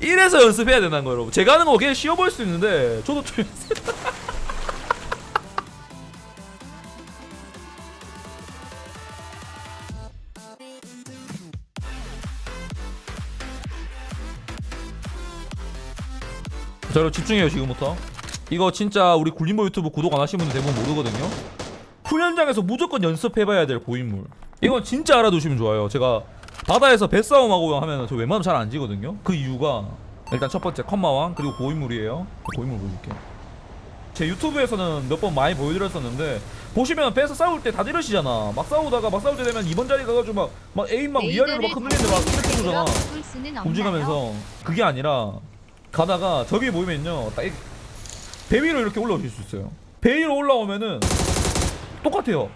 이래서 연습해야 된다는 거예요 여러분. 제가 하는 거 그냥 쉬워 보일 수 있는데 저도 좀 자 여러분 집중해요 지금부터. 이거 진짜 우리 굴림보 유튜브 구독 안 하신 분들 대부분 모르거든요. 훈련장에서 무조건 연습해봐야 될 고인물. 이건 진짜 알아두시면 좋아요. 제가 바다에서 뱃싸움하고 하면 저 웬만하면 잘 안 지거든요. 그 이유가 일단 첫 번째 컴마왕 그리고 고인물이에요. 고인물 보여줄게. 제 유튜브에서는 몇 번 많이 보여드렸었는데 보시면 배에서 싸울 때 다들 이러시잖아. 막 싸우다가 막 싸울 때 되면 이번 자리 가가지고 막, 막 에임 막 위아래로 막 흔들리는데 막 이렇게 쏘잖아. 움직이면서. 그게 아니라 가다가 저기 보이면요 딱 이- 배 위로 이렇게 올라오실 수 있어요. 배 위로 올라오면은 똑같아요.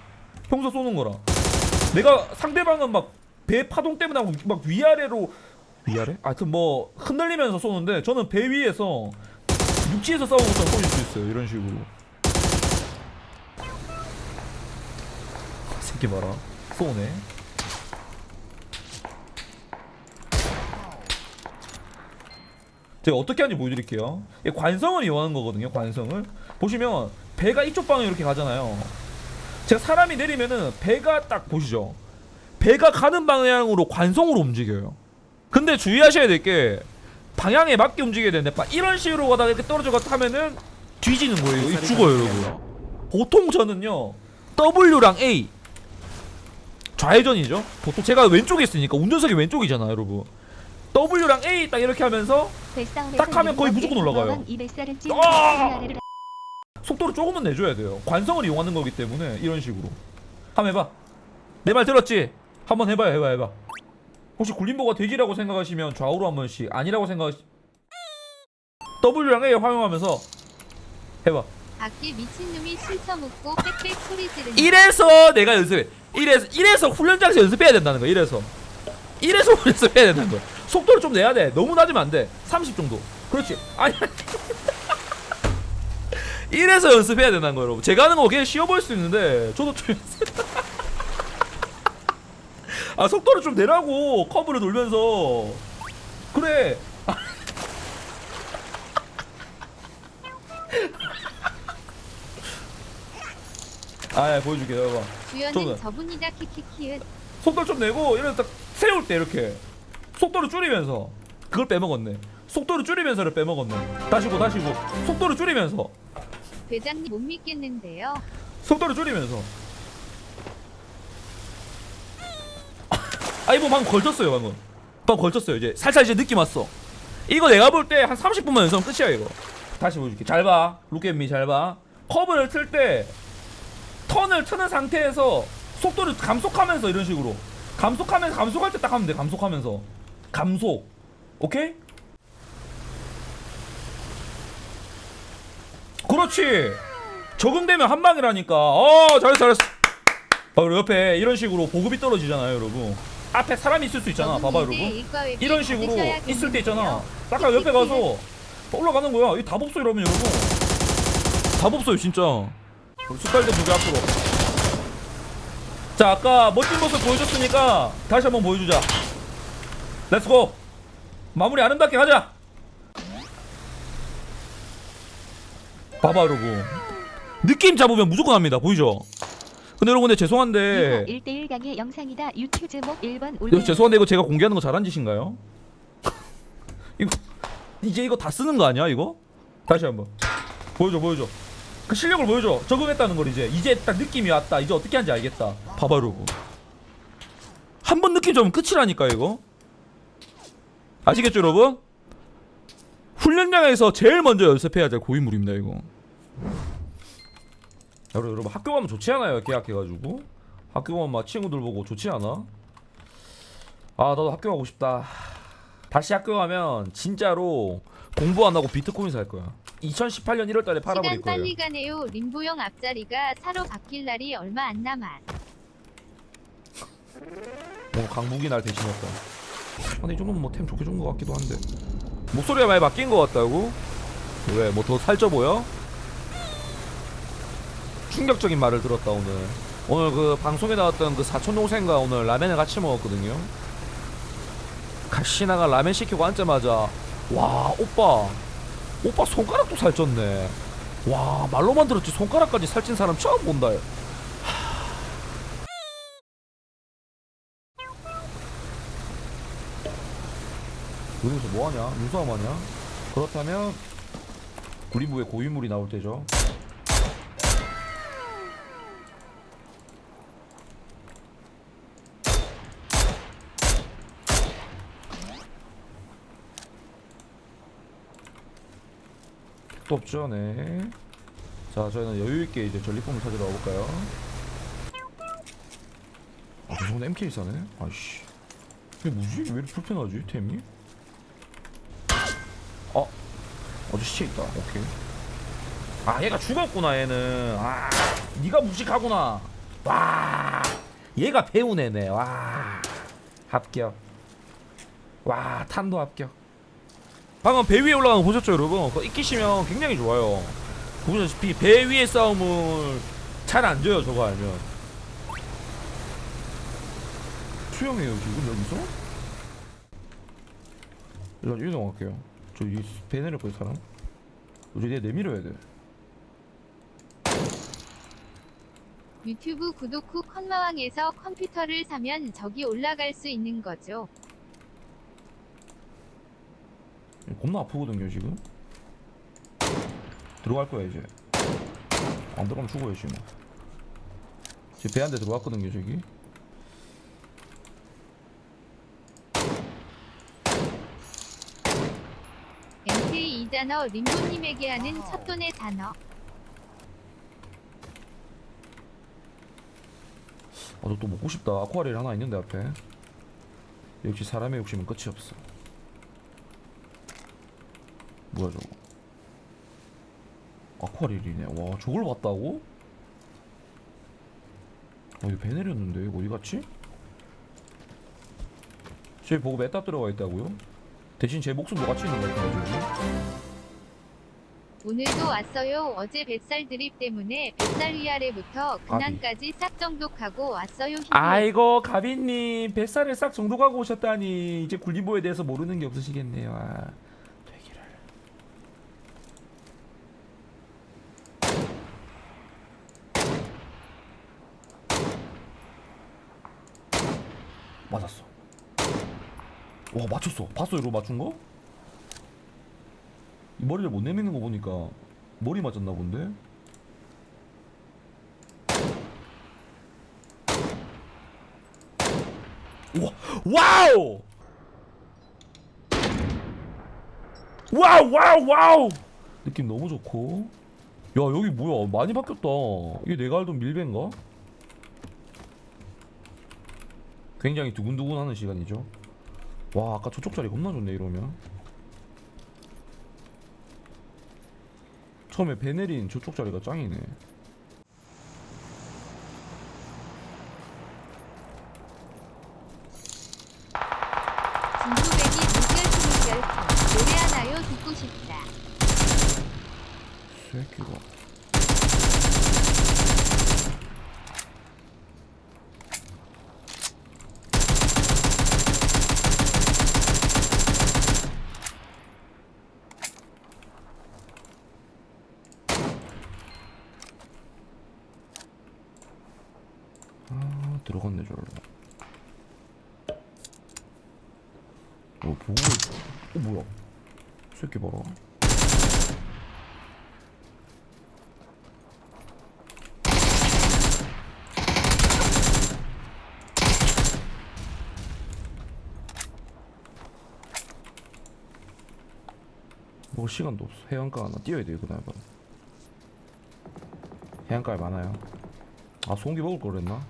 평소 쏘는 거랑. 내가 상대방은 막 배 파동 때문에 막- 막 위아래로 위아래? 하여튼 뭐 흔들리면서 쏘는데 저는 배 위에서 육지에서 싸우는 것처럼 쏘실 수 있어요 이런 식으로 새끼 봐라 쏘네 제가 어떻게 하는지 보여드릴게요. 이 관성을 이용하는 거거든요. 관성을 보시면 배가 이쪽 방향 이렇게 가잖아요. 제가 사람이 내리면은 배가 딱 보시죠. 배가 가는 방향으로 관성으로 움직여요. 근데 주의하셔야 될 게 방향에 맞게 움직여야 되는데 막 이런 식으로 가다가 이렇게 떨어져가 타면은 뒤지는 거예요. 이 죽어요, 여러분. 보통 저는요 W랑 A 좌회전이죠. 보통 제가 왼쪽에 있으니까 운전석이 왼쪽이잖아요, 여러분. W랑 A 딱 이렇게 하면서 딱 하면 거의 무조건 올라가요. 아! 속도를 조금은 내줘야 돼요. 관성을 이용하는 거기 때문에 이런 식으로. 한번 해봐. 내 말 들었지? 한번 해봐요, 해봐, 해봐. 혹시 굴림보가 돼지라고 생각하시면 좌우로 한 번씩 아니라고 생각하시. W랑 A 활용하면서 해봐. 밖에 미친놈이 빽빽 소리 지르는 이래서 내가 연습해. 이래서 이래서 훈련장에서 연습해야 된다는 거야. 이래서 이래서 연습해야 된다는 거야. 속도를 좀 내야 돼. 너무 낮으면 안 돼. 30 정도. 그렇지. 아니. 이래서 연습해야 된다는 거예요, 여러분. 제가 하는 거 그냥 쉬워 보일 수 있는데 저도 좀. 아 속도를 좀 내라고 커브를 돌면서 그래. 아, 예, 보여줄게. 주연은 저는- 저분이다 키키키은 속도를 좀 내고 이런 딱 세울 때 이렇게 속도를 줄이면서 그걸 빼먹었네. 속도를 줄이면서를 빼먹었네. 다시고 다시고 속도를 줄이면서 회장님 못 믿겠는데요 속도를 줄이면서. 아 이거 방금 걸쳤어요 방금. 방금 걸쳤어요 이제 살살 이제 느낌 왔어. 이거 내가 볼 때 한 30분만 연습하면 끝이야 이거. 다시 보여줄게. 잘 봐. 룩앤미 잘 봐. 커브를 틀 때 턴을 트는 상태에서 속도를 감속하면서 이런 식으로 감속하면서 감속할 때 딱 하면 돼. 감속하면서 감속. 오케이? 그렇지. 적응되면 한 방이라니까. 어, 잘했어, 잘했어. 아, 그리고 옆에 이런 식으로 보급이 떨어지잖아요, 여러분. 앞에 사람이 있을 수 있잖아. 봐봐, 여러분. 이런 식으로 있을 때 있잖아. 딱 옆에 가서 올라가는 거야. 이답 없어 이러면 여러분. 답 없어요, 진짜. 숟갈대 두개 앞으로. 자, 아까 멋진 모습 보여줬으니까 다시 한번 보여주자. 렛츠고. 마무리 아름답게 가자. 봐봐, 여러분. 느낌 잡으면 무조건 합니다. 보이죠? 근데 여러분, 근데 죄송한데. 1대1 강의 영상이다. 유튜브 제목 1번 이거 올려. 죄송한데 이거 제가 공개하는 거 잘한 짓인가요? 이거 이제 이거 다 쓰는 거 아니야 이거? 다시 한번 보여줘 보여줘 그 실력을 보여줘 적응했다는 걸 이제 이제 딱 느낌이 왔다 이제 어떻게 하는지 알겠다 봐봐 여러분 한 번 느낌 잡으면 끝이라니까 이거 아시겠죠 여러분? 훈련장에서 제일 먼저 연습해야 될 고인물입니다 이거 여러분 여러분 학교 가면 좋지 않아요? 계약해가지고. 학교 가면 막 친구들 보고 좋지 않아? 아 나도 학교 가고 싶다. 다시 학교 가면 진짜로 공부 안 하고 비트코인 살 거야. 2018년 1월 달에 팔아버릴 시간 거예요. 빨리 가네요. 림보형 앞자리가 사로 바뀔 날이 얼마 안 남았 뭐 강북이 날 대신했다. 근데 이 정도면 뭐 템 좋게 준 것 같기도 한데. 목소리가 많이 바뀐 것 같다고? 왜 뭐 더 살쪄 보여? 충격적인 말을 들었다 오늘. 오늘 그 방송에 나왔던 그 사촌 동생과 오늘 라면을 같이 먹었거든요. 가시나가 라면 시키고 앉자마자 와 오빠. 오빠 손가락도 살쪘네. 와 말로만 들었지. 손가락까지 살찐 사람 처음 본다. 여기서 뭐하냐? 눈싸움하냐? 그렇다면 구리부에 고인물이 나올 때죠 또 없죠, 네. 자, 저희는 여유 있게 이제 전리품을 찾으러 가볼까요? 아, 죄송한데 MK 사네. 아이씨. 이게 뭐지? 왜 이렇게 불편하지, 템이? 어, 어디 시체 있다. 오케이. 아, 얘가 죽었구나, 얘는. 아, 네가 무식하구나. 와, 얘가 배운 애네. 와, 합격. 와, 탄도 합격. 방금 배 위에 올라가는 거 보셨죠 여러분? 그거 익히시면 굉장히 좋아요 보시다시피 배 위의 싸움을 잘 안 져요 저거 알면 수영해요 지금 여기서? 일단 이동할게요 저기 배 내릴 거예요 사람 이제 얘 내밀어야 돼 유튜브 구독 후 컨마왕에서 컴퓨터를 사면 적이 올라갈 수 있는 거죠. 겁나 아프거든요 지금. 들어갈 거야 이제. 안 들어가면 죽어요 지금. 지금 배한대 들어왔거든요 저기. MK 이 단어 림보님에게 하는 첫돈의 단어. 아저 또 먹고 싶다. 아쿠아리엘 하나 있는데 앞에. 역시 사람의 욕심은 끝이 없어 뭐야 저거 아쿠아리엘이네 와 저걸 봤다고? 어 이거 배 내렸는데 이거 어디 갔지? 제 보고 메타 들어가 있다고요? 대신 제 목숨도 같이 있는 거 같은데 저기 오늘도 왔어요. 어제 뱃살 드립 때문에 뱃살 위아래부터 근황까지 싹 정독하고 왔어요. 힘내. 아이고 가빈님 뱃살을 싹 정독하고 오셨다니 이제 굴리보에 대해서 모르는 게 없으시겠네요 아, 맞았어 와 맞췄어 봤어 이거 맞춘 거? 이 머리를 못 내미는 거 보니까 머리 맞았나 본데? 와, 와우! 와우 와우 와우! 느낌 너무 좋고 야 여기 뭐야 많이 바뀌었다 이게 내가 알던 밀배인가? 굉장히 두근두근하는 시간이죠. 와 아까 저쪽 자리 겁나 좋네 이러면. 처음에 배 내린 저쪽 자리가 짱이네. 진구백이 물결 물결 노래 하나요? 듣고 싶다. 새끼가 아 들어갔네 저로 어 보고 어 뭐야 새끼 봐라 먹을 시간도 없어. 해안가 하나 뛰어야 돼, 그날 밤. 해안가에 많아요. 아, 소고기 먹을 걸 그랬나?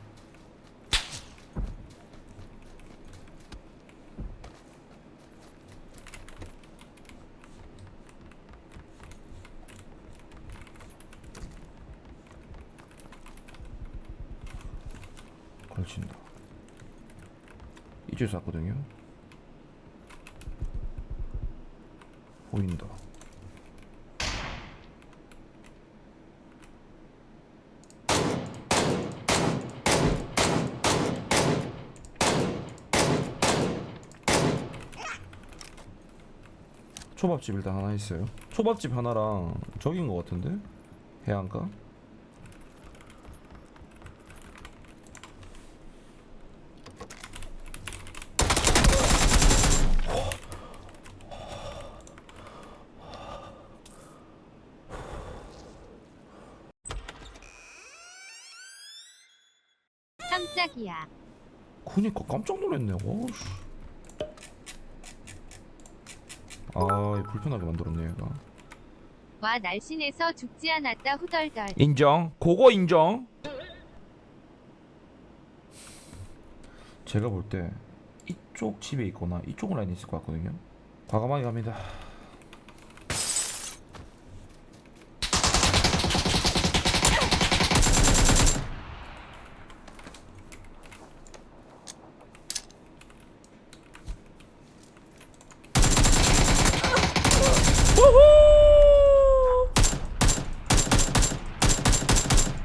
걸친다. 이쪽에서 왔거든요. 보인다. 초밥집 일단 하나 있어요. 초밥집 하나랑 저긴 것 같은데 해안가? 깜짝이야. 그니까 깜짝 놀랐네. 와씨. 아, 이 불편하게 만들었네 얘가. 와 날씬해서 죽지 않았다 후덜덜. 인정. 그거 인정. 제가 볼 때 이쪽 집에 있거나 이쪽 라인에 있을 것 같거든요. 과감하게 갑니다.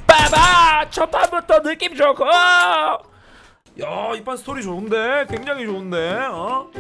빠바 첫 판부터 느낌 좋고. 야 이판 스토리 좋은데? 굉장히 좋은데? 어